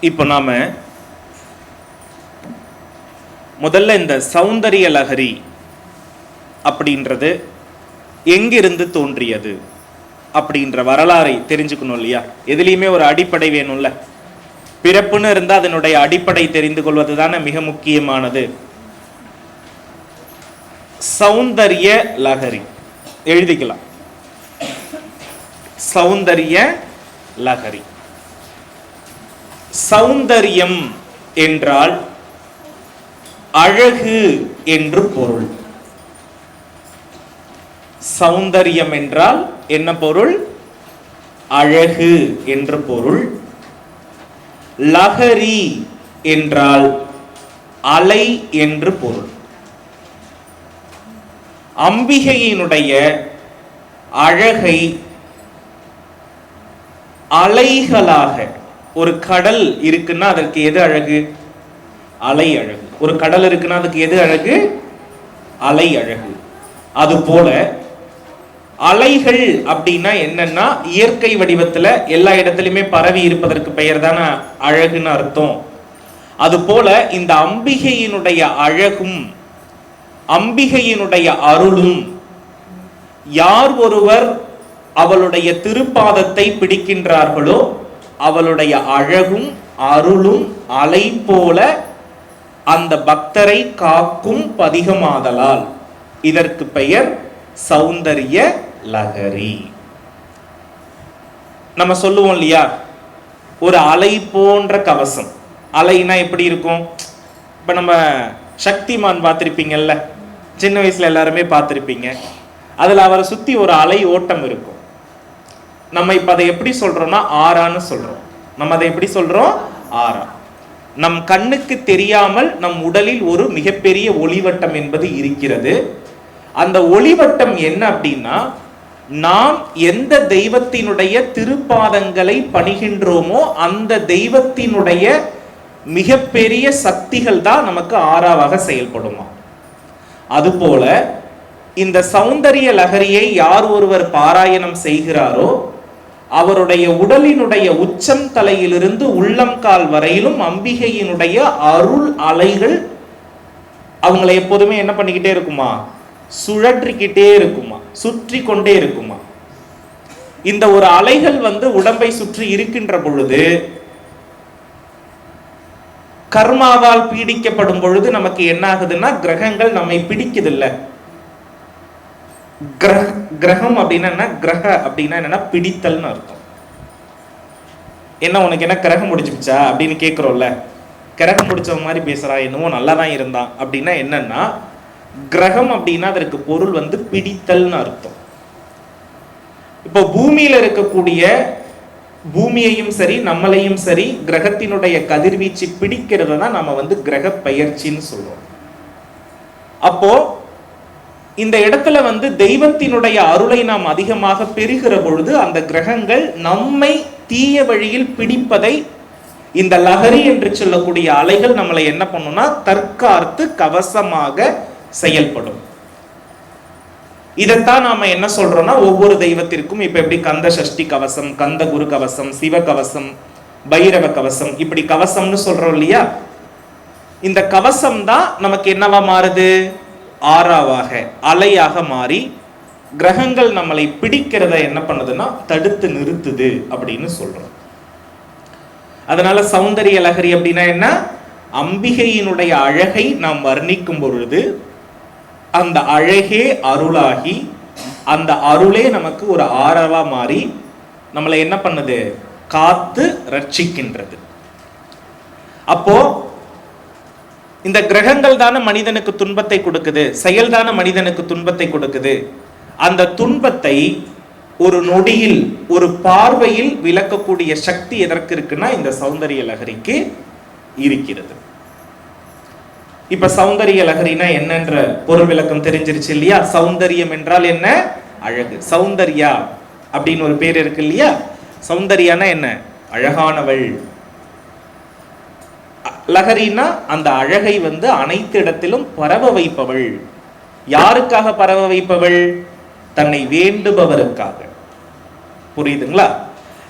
இப்போ நாம் முதல்ல இந்த சௌந்தரிய லகரி அப்படின்றது எங்கிருந்து தோன்றியது அப்படின்ற வரலாறை தெரிஞ்சுக்கணும் இல்லையா? எதுலேயுமே ஒரு அடிப்படை வேணும்ல. பிறப்புன்னு இருந்தால் அதனுடைய அடிப்படை தெரிந்து கொள்வது தானே மிக முக்கியமானது. சௌந்தரிய லகரி எழுதிக்கலாம். சௌந்தரிய லகரி சௌந்தரியம் என்றால் அழகு என்று பொருள். சௌந்தரியம் என்றால் என்ன பொருள்? அழகு என்று பொருள். லகரி என்றால் அலை என்று பொருள். அம்பிகையினுடைய அழகை அலைகளாக ஒரு கடல் இருக்குன்னா அதற்கு எது அழகு? அலை அழகு. ஒரு கடல் இருக்குன்னா அதுக்கு எது அழகு? அலை அழகு. அது போல அலைகள் அப்படின்னா என்னன்னா இயற்கை வடிவத்துல எல்லா இடத்துலையுமே பரவி இருப்பதற்கு பெயர் தானே அழகுன்னு அர்த்தம். அது போல இந்த அம்பிகையினுடைய அழகும் அம்பிகையினுடைய அருளும் யார் ஒருவர் அவளுடைய திருப்பாதத்தை பிடிக்கின்றார்களோ அவளுடைய அழகும் அருளும் அலை போல அந்த பக்தரை காக்கும் பதிகமாதலால். இதற்கு பெயர் சௌந்தரிய லகரி நம்ம சொல்லுவோம் இல்லையா? ஒரு அலை போன்ற கவசம். அலைனா எப்படி இருக்கும்? இப்ப நம்ம சக்திமான் பார்த்துருப்பீங்கல்ல? சின்ன வயசுல எல்லாருமே பார்த்துருப்பீங்க. அதுல அவரை சுத்தி ஒரு அலை ஓட்டம் இருக்கும். நம்ம இப்ப அதை எப்படி சொல்றோம்னா ஆறான்னு சொல்றோம். நம்ம அதை எப்படி சொல்றோம்? ஆறா. நம் கண்ணுக்கு தெரியாமல் நம் உடலில் ஒரு மிகப்பெரிய ஒளிவட்டம் என்பது இருக்கிறது. அந்த ஒளிவட்டம் என்ன அப்படின்னா நாம் எந்த தெய்வத்தினுடைய திருப்பாதங்களை பணிகின்றோமோ அந்த தெய்வத்தினுடைய மிகப்பெரிய சக்திகள் தான் நமக்கு ஆறாவாக செயல்படுமா. அதுபோல இந்த சௌந்தரிய லகரியை யார் ஒருவர் பாராயணம் செய்கிறாரோ அவருடைய உடலினுடைய உச்சம் தலையிலிருந்து உள்ளம் கால் வரையிலும் அம்பிகையினுடைய அருள் அலைகள் அவங்களை எப்போதுமே என்ன பண்ணிக்கிட்டே இருக்குமா? சுழற்றிக்கிட்டே இருக்குமா? சுற்றி கொண்டே இருக்குமா? இந்த ஒரு அலைகள் வந்து உடம்பை சுற்றி இருக்கின்ற பொழுது கர்மாவால் பீடிக்கப்படும் பொழுது நமக்கு என்ன ஆகுதுன்னா கிரகங்கள் நம்மை பிடிக்குதில்ல. கிரக கிரகம் அப்படின்னா என்ன? கிரக அப்படின்னா என்னன்னா பிடித்தல்னு அர்த்தம். என்ன உனக்கு என்ன கிரகம் முடிச்சுச்சா அப்படின்னு கேட்குறோம்ல கிரகம் முடிச்ச மாதிரி பேசுறான் என்னவோ நல்லா தான் இருந்தான் அப்படின்னா என்னன்னா கிரகம் அப்படின்னா அதற்கு பொருள் வந்து பிடித்தல்னு அர்த்தம். இப்போ பூமியில இருக்கக்கூடிய பூமியையும் சரி நம்மளையும் சரி கிரகத்தினுடைய கதிர்வீச்சு பிடிக்கிறது தான் நம்ம வந்து கிரக பயிற்சின்னு சொல்றோம். அப்போ இந்த இடத்துல வந்து தெய்வத்தினுடைய அருளை நாம் அதிகமாக பெறுகிற பொழுது அந்த கிரகங்கள் நம்மை தீய வழியில் பிடிப்பதை இந்த லகரி என்று சொல்லக்கூடிய அலைகள் நம்மளை என்ன பண்ணும்னா தற்காத்து கவசமாக செயல்படும். இதைத்தான் நாம என்ன சொல்றோம்னா ஒவ்வொரு தெய்வத்திற்கும் இப்ப எப்படி கந்த சஷ்டி கவசம் கந்த குரு கவசம் சிவ கவசம் பைரவ கவசம் இப்படி கவசம்னு சொல்றோம் இல்லையா? இந்த கவசம் தான் நமக்கு என்னவா மாறுது? ஆறாவாக அலையாக மாறி கிரகங்கள் நம்மளை பிடிக்கிறத என்ன பண்ணுதுன்னா தடுத்து நிறுத்துது அப்படின்னு சொல்றோம். அதனால சௌந்தரிய லகரி அப்படின்னா என்ன? அம்பிகையினுடைய அழகை நாம் வர்ணிக்கும் பொழுது அந்த அழகே அருளாகி அந்த அருளே நமக்கு ஒரு ஆரவா மாறி நம்மளை என்ன பண்ணுது? காத்து ரட்சிக்கின்றது. அப்போ இந்த கிரகங்கள் தானே மனிதனுக்கு துன்பத்தை கொடுக்குது செயல்தான மனிதனுக்கு துன்பத்தை கொடுக்குது. அந்த துன்பத்தை ஒரு நொடியில் ஒரு பார்வையில் விளக்கக்கூடிய சக்தி எதற்கு இருக்குன்னா இந்த சௌந்தரிய லகரிக்கு இருக்கிறது. இப்ப சௌந்தரிய லகரினா என்னன்ற பொருள் விளக்கம் தெரிஞ்சிருச்சு இல்லையா? சௌந்தரியம் என்றால் என்ன? அழகு. சௌந்தர்யா அப்படின்னு ஒரு பேர் இருக்கு இல்லையா? சௌந்தர்யானா என்ன? அழகானவள். லஹரினா அந்த அழகை வந்து அனைத்து இடத்திலும் பரவ வைப்பவள். யாருக்காக பரவ வைப்பவள்? தன்னை வேண்டுபவருக்காக. புரியுதுங்களா?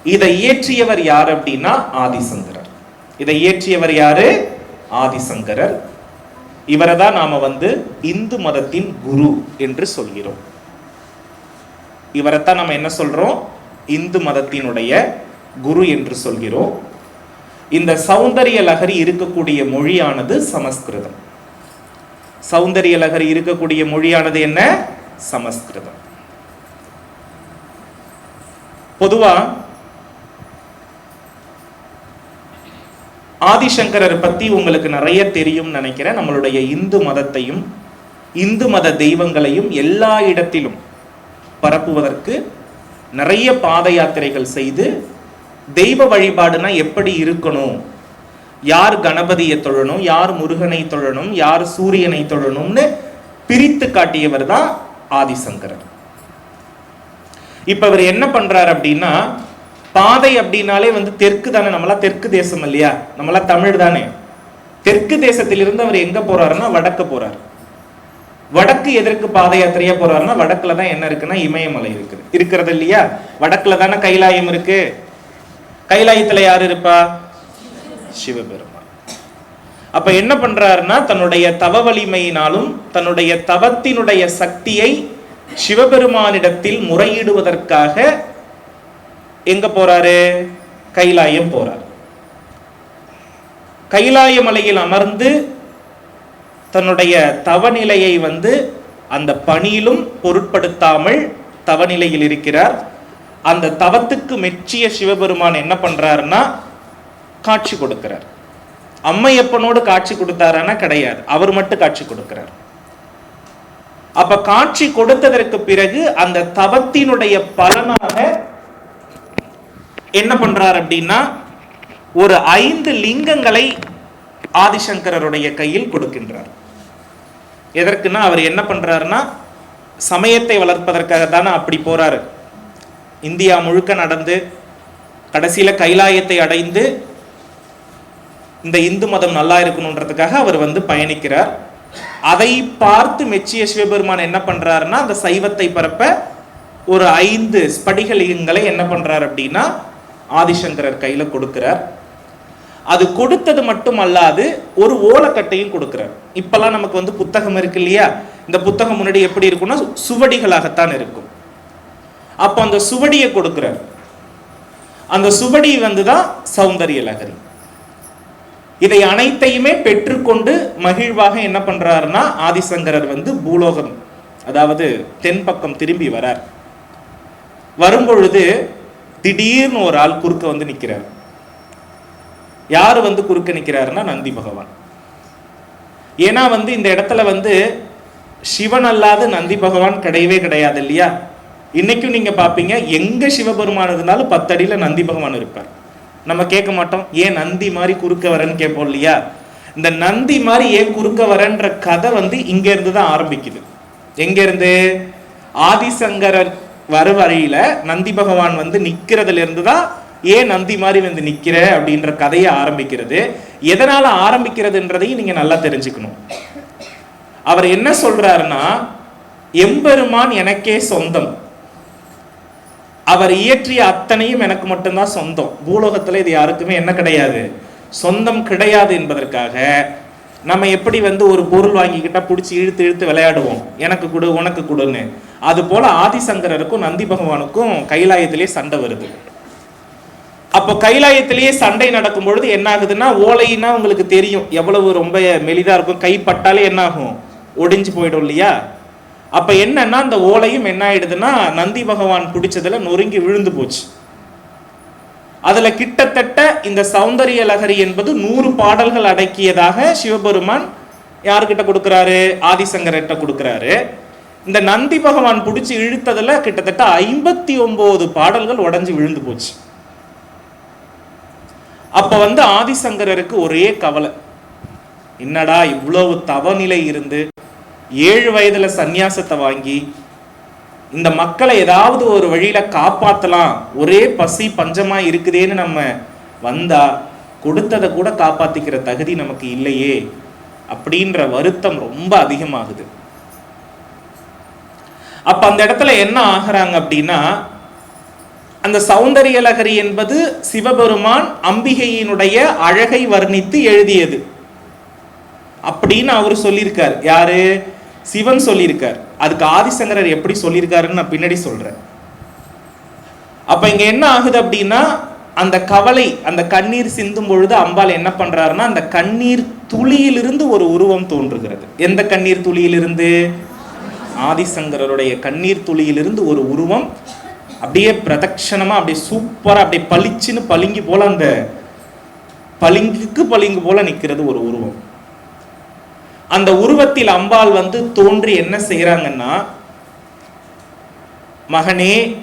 இதை இயற்றியவர் யார் அப்படின்னா ஆதிசங்கரர். இதை இயற்றியவர் யாரு? ஆதிசங்கரர். இவரை தான் நாம வந்து இந்து மதத்தின் குரு என்று சொல்கிறோம். இவரைத்தான் நம்ம என்ன சொல்றோம்? இந்து மதத்தினுடைய குரு என்று சொல்கிறோம். இந்த சௌந்தரிய லகரி இருக்கக்கூடிய மொழியானது சமஸ்கிருதம். சௌந்தரிய லகரி இருக்கக்கூடிய மொழியானது என்ன? சமஸ்கிருதம். பொதுவா ஆதிசங்கரர் பத்தி உங்களுக்கு நிறைய தெரியும் நினைக்கிறேன். நம்மளுடைய இந்து மதத்தையும் இந்து மத தெய்வங்களையும் எல்லா இடத்திலும் பரப்புவதற்கு நிறைய பாத யாத்திரைகள் செய்து தெய்வ வழிபாடுனா எப்படி இருக்கணும்? யார் கணபதியை தொழணும் யார் முருகனை தொழணும் யார் சூரியனை தொழணும்னு பிரித்து காட்டியவர் தான் ஆதிசங்கரர். இப்ப இவர் என்ன பண்றாரு அப்படின்னா பாதை அப்படின்னாலே வந்து தெற்கு தானே நம்மளா தெற்கு தேசம் இல்லையா? நம்மளா தமிழ் தானே. தெற்கு தேசத்திலிருந்து அவர் எங்க போறாருன்னா வடக்கு போறாரு. வடக்கு எதற்கு பாத யாத்திரையா போறாருன்னா வடக்குல தான் என்ன இருக்குன்னா இமயமலை இருக்குது. இருக்கிறது இல்லையா? வடக்குல தானே கைலாயம் இருக்கு. கைலாயத்தில் யார் இருப்பா? சிவபெருமான். அப்ப என்ன பண்றாருன்னா தன்னுடைய தவ வலிமையினாலும் தன்னுடைய தவத்தினுடைய சக்தியை சிவபெருமானிடத்தில் முறையிடுவதற்காக எங்க போறாரு? கைலாயம் போறார். கைலாய மலையில் அமர்ந்து தன்னுடைய தவநிலையை வந்து அந்த பணியிலும் பொருட்படுத்தாமல் தவநிலையில் இருக்கிறார். அந்த தவத்துக்கு மெச்சிய சிவபெருமான் என்ன பண்றாருன்னா காட்சி கொடுக்கிறார். அம்மையப்பனோடு காட்சி கொடுத்தாரானா கிடையாது. அவர் மட்டும் காட்சி கொடுக்கிறார். அப்ப காட்சி கொடுத்ததற்கு பிறகு அந்த தவத்தினுடைய பலனாக என்ன பண்றார் அப்படின்னா ஒரு ஐந்து லிங்கங்களை ஆதிசங்கரருடைய கையில் கொடுக்கின்றார். எதற்குன்னா அவர் என்ன பண்றாருன்னா சமயத்தை வளர்ப்பதற்காக தானே அப்படி போறாரு. இந்தியா முழுக்க நடந்து கடைசியில் கைலாயத்தை அடைந்து இந்த இந்து மதம் நல்லா இருக்கணுன்றதுக்காக அவர் வந்து பயணிக்கிறார். அதை பார்த்து மெச்சிய சிவபெருமான் என்ன பண்ணுறாருன்னா அந்த சைவத்தை பரப்ப ஒரு ஐந்து ஸ்படிகலிங்கங்களை என்ன பண்ணுறார் அப்படின்னா ஆதிசங்கரர் கையில் கொடுக்கிறார். அது கொடுத்தது மட்டும் அல்லாது ஒரு ஓலக்கட்டையும் கொடுக்குறார். இப்போல்லாம் நமக்கு வந்து புத்தகம் இருக்கு இல்லையா? இந்த புத்தகம் முன்னாடி எப்படி இருக்கும்னா சுவடிகளாகத்தான் இருக்கும். அப்போ அந்த சுவடியை கொடுக்குறார். அந்த சுவடி வந்து தான் சௌந்தரிய லகரி. இதை அனைத்தையுமே பெற்றுக்கொண்டு மகிழ்வாக என்ன பண்றாருன்னா ஆதிசங்கரர் வந்து பூலோகம் அதாவது தென்பக்கம் திரும்பி வரார். வரும்பொழுது திடீர்னு ஒரு ஆள் குறுக்க வந்து நிற்கிறார் யார் வந்து குறுக்க நிற்கிறாருன்னா நந்தி பகவான். ஏன்னா வந்து இந்த இடத்துல வந்து சிவன் அல்லாத நந்தி பகவான் கிடையவே கிடையாது இல்லையா? இன்னைக்கும் நீங்க பாப்பீங்க எங்க சிவபெருமான் இருந்தாலும் பத்தடியில நந்தி பகவான் இருப்பார். நம்ம கேட்க மாட்டோம் ஏன் நந்தி மாதிரி குறுக்க வரேன்னு கேட்போம் இல்லையா? இந்த நந்தி மாதிரி ஏன் குறுக்க வரன்ற கதை வந்து இங்க இருந்து தான் ஆரம்பிக்குது. எங்க இருந்து ஆதிசங்கரர் வர வரையில நந்தி பகவான் வந்து நிற்கிறதுலேருந்து தான் ஏன் நந்தி மாதிரி வந்து நிக்கிற? அப்படின்ற கதையை ஆரம்பிக்கிறது. எதனால ஆரம்பிக்கிறதுன்றதையும் நீங்க நல்லா தெரிஞ்சுக்கணும். அவர் என்ன சொல்றாருன்னா எம்பெருமான் எனக்கே சொந்தம். அவர் இயற்றிய அத்தனையும் எனக்கு மட்டும்தான் சொந்தம். பூலோகத்தில் இது யாருக்குமே என்ன கிடையாது. சொந்தம் கிடையாது என்பதற்காக நம்ம எப்படி வந்து ஒரு பொருள் வாங்கிக்கிட்டா பிடிச்சி இழுத்து இழுத்து விளையாடுவோம். எனக்கு கொடு உனக்கு கொடுன்னு. அது போல ஆதிசங்கரருக்கும் நந்தி பகவானுக்கும் கைலாயத்திலேயே சண்டை வருது. அப்போ கைலாயத்திலேயே சண்டை நடக்கும் பொழுது என்ன ஆகுதுன்னா ஓலைன்னா உங்களுக்கு தெரியும். எவ்வளவு ரொம்ப மெலிதா இருக்கும். கைப்பட்டாலே என்ன ஆகும் ஒடிஞ்சு போயிடும் இல்லையா? அப்ப என்னன்னா அந்த ஓலையும் என்ன ஆயிடுதுன்னா நந்தி பகவான் பிடிச்சதுல நொறுங்கி விழுந்து போச்சு. அதுல கிட்டத்தட்ட இந்த சௌந்தரிய லகரி என்பது நூறு பாடல்கள் அடக்கியதாக சிவபெருமான் யாருக்கிட்ட கொடுக்கிறாரு? ஆதிசங்கர்கிட்ட கொடுக்குறாரு. இந்த நந்தி பகவான் பிடிச்சி இழுத்ததுல கிட்டத்தட்ட ஐம்பத்தி ஒன்பது பாடல்கள் உடஞ்சி விழுந்து போச்சு. அப்ப வந்து ஆதிசங்கரருக்கு ஒரே கவலை. என்னடா இவ்வளவு தவநிலை இருந்து? ஏழு வயதுல சந்நியாசத்தை வாங்கி இந்த மக்களை ஏதாவது ஒரு வழியில காப்பாத்தலாம். ஒரே பசி பஞ்சமா இருக்குதேன்னு நம்ம வந்தா கொடுத்ததை கூட காப்பாத்திக்கிற தகுதி நமக்கு இல்லையே அப்படின்ற வருத்தம் ரொம்ப அதிகமாகுது. அப்ப அந்த இடத்துல என்ன ஆகுறாங்க அப்படின்னா அந்த சௌந்தரியலகரி என்பது சிவபெருமான் அம்பிகையினுடைய அழகை வர்ணித்து எழுதியது. அப்படின்னு அவர் சொல்லியிருக்கார். யாரு? சிவன் சொல்லியிருக்கார். அதுக்கு ஆதிசங்கரர் எப்படி சொல்லியிருக்காருன்னு நான் பின்னாடி சொல்றேன். அப்ப இங்க என்ன ஆகுது அப்படின்னா அந்த கவலை அந்த கண்ணீர் சிந்தும் பொழுது அம்பாள் என்ன பண்றாருன்னா அந்த கண்ணீர் துளியிலிருந்து ஒரு உருவம் தோன்றுகிறது. எந்த கண்ணீர் துளியிலிருந்து? ஆதிசங்கரருடைய கண்ணீர் துளியிலிருந்து ஒரு உருவம். அப்படியே பிரதட்சணமா அப்படியே சூப்பரா அப்படியே பளிச்சுன்னு பளிங்கு போல அந்த பளிங்குக்கு பளிங்கு போல நிக்கிறது ஒரு உருவம். அந்த உருவத்தில் அம்பாள் வந்து தோன்றி என்ன செய்கிறாங்கன்னா மகனே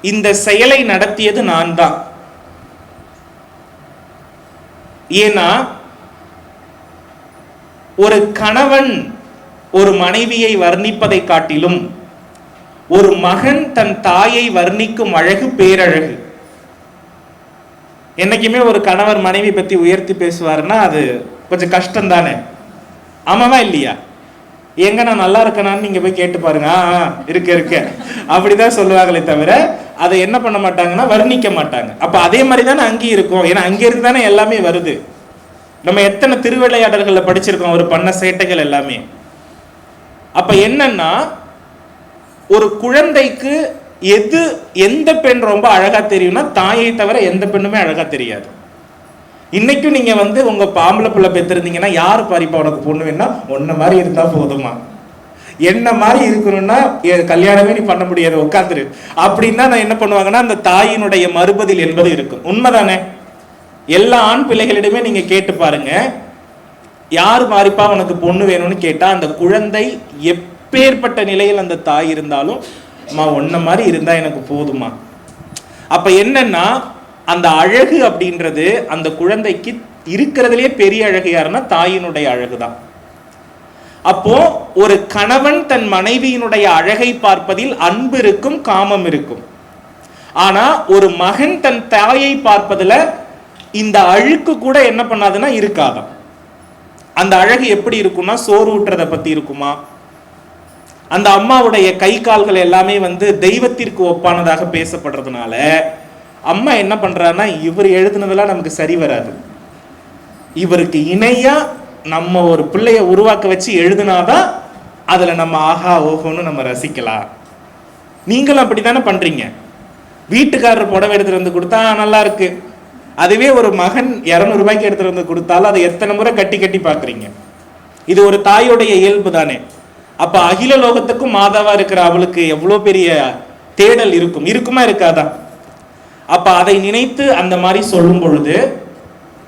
இந்த செயலை நடத்தியது நான் தான் ஏன்னா ஒரு கணவன் ஒரு மனைவியை வர்ணிப்பதை காட்டிலும் ஒரு மகன் தன் தாயை வர்ணிக்கும் அழகு பேரழகு. என்னைக்குமே ஒரு கணவர் மனைவி பத்தி உயர்த்தி பேசுவாருன்னா அது கொஞ்சம் கஷ்டம் தானே ஆமாவா இல்லையா? எங்க நான் நல்லா இருக்கேனான்னு நீங்க போய் கேட்டு பாருங்க. ஆ இருக்க இருக்க. அப்படிதான் சொல்லுவாங்களே தவிர அதை என்ன பண்ண மாட்டாங்கன்னா வர்ணிக்க மாட்டாங்க. அப்ப அதே மாதிரி தானே அங்கேயும் இருக்கும். ஏன்னா அங்கிருந்து தானே எல்லாமே வருது. நம்ம எத்தனை திருவிளையாடல்களில் படிச்சிருக்கோம் ஒரு பண்ண சேட்டைகள் எல்லாமே. அப்ப என்னன்னா ஒரு குழந்தைக்கு எது எந்த பெண் ரொம்ப அழகா தெரியும்னா தாயை தவிர எந்த பெண்ணுமே அழகா தெரியாது. இன்னைக்கும் நீங்க வந்து உங்க பாம்பளை பிள்ளை பெற்றிருந்தீங்கன்னா யார் பாரிப்பா உனக்கு பொண்ணு வேணா ஒன்றை மாதிரி இருந்தா போதுமா என்ன மாதிரி இருக்கணும்னா எ- கல்யாணமே நீ பண்ண முடியாது உட்காந்துரு. அப்படின்னா நான் என்ன பண்ணுவாங்கன்னா அந்த தாயினுடைய மறுபதில் என்பது இருக்கும். உண்மைதானே? எல்லா ஆண் பிள்ளைகளிடமே நீங்க கேட்டு பாருங்க. யார் மாறிப்பா உனக்கு பொண்ணு வேணும்னு கேட்டா அந்த குழந்தை எப்பேற்பட்ட நிலையில் அந்த தாய் இருந்தாலும் அம்மா ஒன்ன மாதிரி இருந்தா எனக்கு போதுமா அப்ப என்னன்னா அந்த அழகு அப்படின்றது அந்த குழந்தைக்கு இருக்கிறதுலே பெரிய அழகு யாருன்னா தாயினுடைய அழகு தான் அப்போ ஒரு கணவன் தன் மனைவியினுடைய அழகை பார்ப்பதில் அன்பு இருக்கும் காமம் இருக்கும். ஆனா ஒரு மகன் தன் தாயை பார்ப்பதுல இந்த அழுக்கு கூட என்ன பண்ணாதுன்னா இருக்காதாம் அந்த அழகு எப்படி இருக்கும்னா சோறு ஊட்டுறதை பத்தி இருக்குமா? அந்த அம்மாவுடைய கை கால்கள் எல்லாமே வந்து தெய்வத்திற்கு ஒப்பானதாக பேசப்படுறதுனால அம்மா என்ன பண்ணுறான்னா இவர் எழுதுனதெல்லாம் நமக்கு சரி வராது. இவருக்கு இணையாக நம்ம ஒரு பிள்ளைய உருவாக்க வச்சு எழுதுனாதான் அதில் நம்ம ஆஹா ஓஹோன்னு நம்ம ரசிக்கலாம். நீங்களும் அப்படி தானே பண்ணுறீங்க வீட்டுக்காரர் புடவை எடுத்துகிட்டு வந்து கொடுத்தா நல்லா இருக்கு. அதுவே ஒரு மகன் இரநூறுபாய்க்கு எடுத்துகிட்டு வந்து கொடுத்தாலும் அதை எத்தனை முறை கட்டி கட்டி பார்க்குறீங்க? இது ஒரு தாயோடைய இயல்பு தானே. அப்போ அகில லோகத்துக்கும் மாதாவாக இருக்கிற அவளுக்கு எவ்வளோ பெரிய தேடல் இருக்கும்? இருக்குமா இருக்காதா? அப்ப அதை நினைத்து அந்த மாதிரி சொல்லும் பொழுது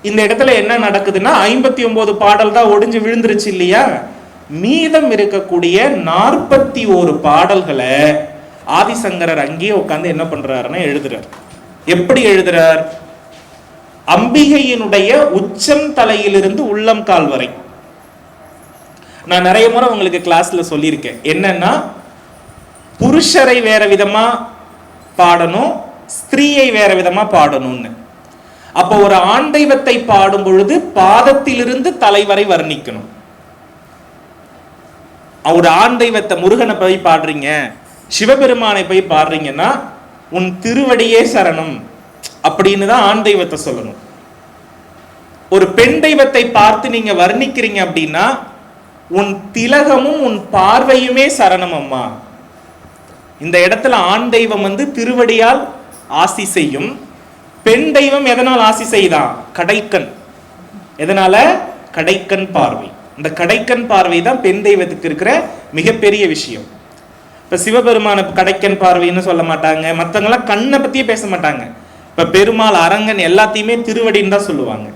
இந்த இடத்துல என்ன நடக்குதுன்னா ஐம்பத்தி ஒன்பது பாடல் தான் ஒடிஞ்சு விழுந்துருச்சு இல்லையா? மீதம் இருக்கக்கூடிய நாற்பத்தி ஒரு பாடல்களை ஆதிசங்கரர் அங்கேயே உட்காந்து என்ன பண்றாருன்னா எழுதுறார். எப்படி எழுதுறார்? அம்பிகையினுடைய உச்சம் தலையிலிருந்து உள்ளம் கால் வரை. நான் நிறைய முறை உங்களுக்கு கிளாஸ்ல சொல்லியிருக்கேன். என்னன்னா புருஷரை வேற விதமா பாடணும் ஸ்திரீயை வேற விதமா பாடணும்னு. அப்போ ஒரு ஆண் தெய்வத்தை பாடும் பொழுது பாதத்திலிருந்து தலைவரை வர்ணிக்கணும். ஒரு ஆண் தெய்வத்தை முருகனை போய் பாடுறீங்க சிவபெருமானை போய் பாடுறீங்கன்னா உன் திருவடியே சரணம் அப்படின்னு தான் ஆண் தெய்வத்தை சொல்லணும். ஒரு பெண் தெய்வத்தை பார்த்து நீங்க வர்ணிக்கிறீங்க அப்படின்னா உன் திலகமும் உன் பார்வையுமே சரணம் அம்மா. இந்த இடத்துல ஆண் தெய்வம் வந்து திருவடியால் ஆசி செய்யும். பெண் தெய்வம் எதனால் ஆசி செய்தான் கடைக்கண் எதனால? கடைக்கண் பார்வை. இந்த கடைக்கண் பார்வை தான் பெண் தெய்வத்துக்கு இருக்கிற மிகப்பெரிய விஷயம். இப்ப சிவபெருமான கடைக்கண் பார்வைன்னு சொல்ல மாட்டாங்க. மற்றவங்களாம் கண்ணை பத்தியே பேச மாட்டாங்க. இப்ப பெருமாள் அரங்கன் எல்லாத்தையுமே திருவடின்னு தான் சொல்லுவாங்க.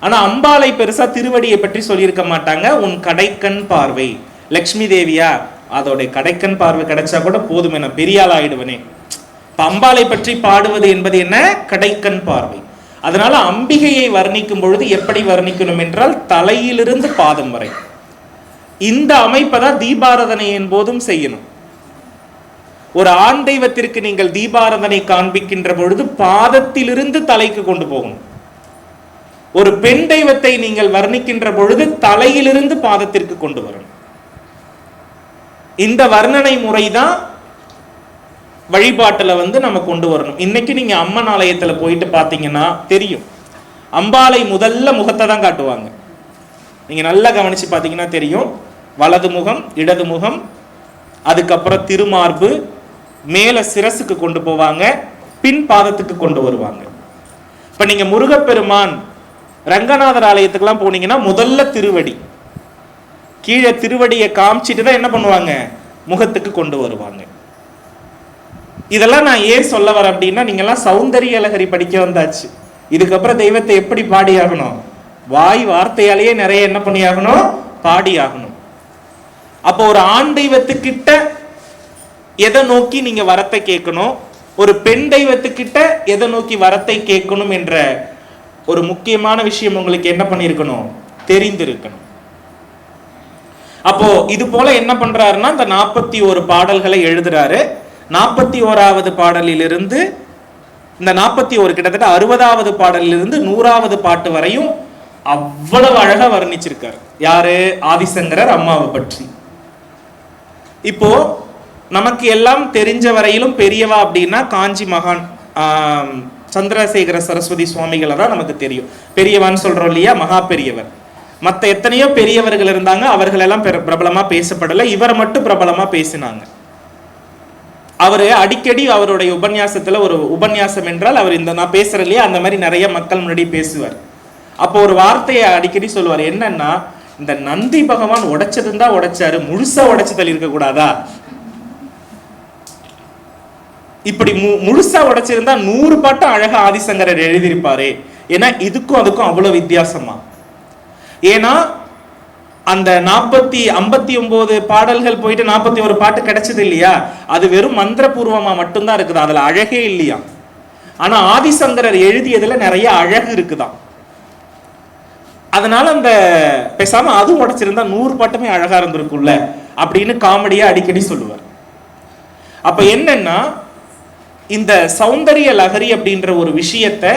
ஆனா அம்பாளை பெருசா திருவடியை பற்றி சொல்லியிருக்க மாட்டாங்க. உன் கடைக்கண் பார்வை. லக்ஷ்மி தேவியா? அதோடைய கடைக்கண் பார்வை கிடைச்சா கூட போதுமே நான் பெரியாள் ஆயிடுவனே. இப்ப பற்றி பாடுவது என்பது என்ன? கடைக்கண் பார்வை. அதனால அம்பிகையை வர்ணிக்கும் பொழுது எப்படி வர்ணிக்கணும் என்றால் தலையிலிருந்து பாதம் வரை. இந்த அமைப்பை தான் தீபாராதனையின் போதும் செய்யணும். ஒரு ஆண் தெய்வத்திற்கு நீங்கள் தீபாராதனை காண்பிக்கின்ற பொழுது பாதத்திலிருந்து தலைக்கு கொண்டு போகணும். ஒரு பெண் தெய்வத்தை நீங்கள் வர்ணிக்கின்ற பொழுது தலையிலிருந்து பாதத்திற்கு கொண்டு வரணும். இந்த வர்ணனை முறைதான் வழிபாட்டில் வந்து நம்ம கொண்டு வரணும். இன்னைக்கு நீங்கள் அம்மன் ஆலயத்தில் போயிட்டு பார்த்தீங்கன்னா தெரியும். அம்பாளை முதல்ல முகத்தை தான் காட்டுவாங்க. நீங்கள் நல்லா கவனித்து பார்த்தீங்கன்னா தெரியும். வலது முகம் இடது முகம் அதுக்கப்புறம் திருமார்பு மேலே சிரசுக்கு கொண்டு போவாங்க பின் பாதத்துக்கு கொண்டு வருவாங்க. இப்போ நீங்கள் முருகப்பெருமான் ரங்கநாதர் ஆலயத்துக்கெல்லாம் போனீங்கன்னா முதல்ல திருவடி. கீழே திருவடியை காமிச்சிட்டு தான் என்ன பண்ணுவாங்க? முகத்துக்கு கொண்டு வருவாங்க. இதெல்லாம் நான் ஏன் சொல்ல வரேன் அப்படின்னா நீங்கெல்லாம் சௌந்தரிய லகரி படிக்க வந்தாச்சு. இதுக்கப்புறம் தெய்வத்தை எப்படி பாடியாகணும்? வாய் வார்த்தையாலேயே நிறைய என்ன பண்ணியாகணும்? பாடியாகணும். அப்போ ஒரு ஆண் தெய்வத்துக்கிட்ட எதை நோக்கி நீங்க வரத்தை கேட்கணும்? ஒரு பெண் தெய்வத்துக்கிட்ட எதை நோக்கி வரத்தை கேட்கணும் என்ற ஒரு முக்கியமான விஷயம் உங்களுக்கு என்ன பண்ணியிருக்கணும்? தெரிந்திருக்கணும். அப்போ இது போல என்ன பண்றாருன்னா இந்த நாற்பத்தி ஒரு பாடல்களை எழுதுறாரு. நாற்பத்தி ஓராவது பாடலிலிருந்து இந்த நாற்பத்தி ஒரு கிட்டத்தட்ட அறுபதாவது பாடலிலிருந்து நூறாவது பாட்டு வரையும் அவ்வளவு அழகா வர்ணிச்சிருக்கார். யாரு? ஆதிசங்கரர் அம்மாவை பற்றி. இப்போ நமக்கு எல்லாம் தெரிஞ்ச வரையிலும் பெரியவா அப்படின்னா காஞ்சி மகான் சந்திரசேகர சரஸ்வதி சுவாமிகளை தான் நமக்கு தெரியும். பெரியவான்னு சொல்றோம் இல்லையா? மகா பெரியவர். மற்ற எத்தனையோ பெரியவர்கள் இருந்தாங்க அவர்கள் எல்லாம் பெர- பிரபலமா இவரை மட்டும் பிரபலமா பேசினாங்க. அவர் அடிக்கடி அவருடைய உபன்யாசத்தில் ஒரு உபன்யாசம் என்றால் அவர் இந்த நான் பேசுகிறேன் இல்லையா அந்த மாதிரி நிறைய மக்கள் முன்னாடி பேசுவார். அப்போ ஒரு வார்த்தையை அடிக்கடி சொல்லுவார். என்னன்னா இந்த நந்தி பகவான் உடைச்சதுன்னு தான் உடைச்சாரு முழுசா உடைச்சு தள்ளியிருக்க கூடாதா? இப்படி மு- முழுசா உடைச்சிருந்தா நூறு பாட்டும் அழகா ஆதிசங்கரர் எழுதியிருப்பாரு. ஏன்னா இதுக்கும் அதுக்கும் அவ்வளவு வித்தியாசமா. ஏன்னா அந்த நாற்பத்தி ஐம்பத்தி ஒன்பது பாடல்கள் போயிட்டு நாற்பத்தி ஒரு பாட்டு கிடைச்சது இல்லையா? அது வெறும் மந்திரபூர்வமாக மட்டும்தான் இருக்குது. அதில் அழகே இல்லையா? ஆனால் ஆதிசங்கரர் எழுதியதில் நிறைய அழகு இருக்குதாம் அதனால அந்த பேசாம அதுவும் உடைச்சிருந்தா நூறு பாட்டுமே அழகா இருந்திருக்கும்ல? அப்படின்னு காமெடியா அடிக்கடி சொல்லுவார். அப்ப என்னன்னா இந்த சௌந்தரிய லகரி அப்படின்ற ஒரு விஷயத்தை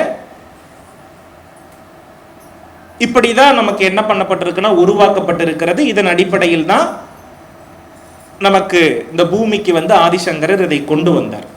இப்படிதான் நமக்கு என்ன பண்ணப்பட்டிருக்குன்னா உருவாக்கப்பட்டிருக்கிறது. இதன் அடிப்படையில் தான் நமக்கு இந்த பூமிக்கு வந்து ஆதிசங்கரர் இதை கொண்டு வந்தார்.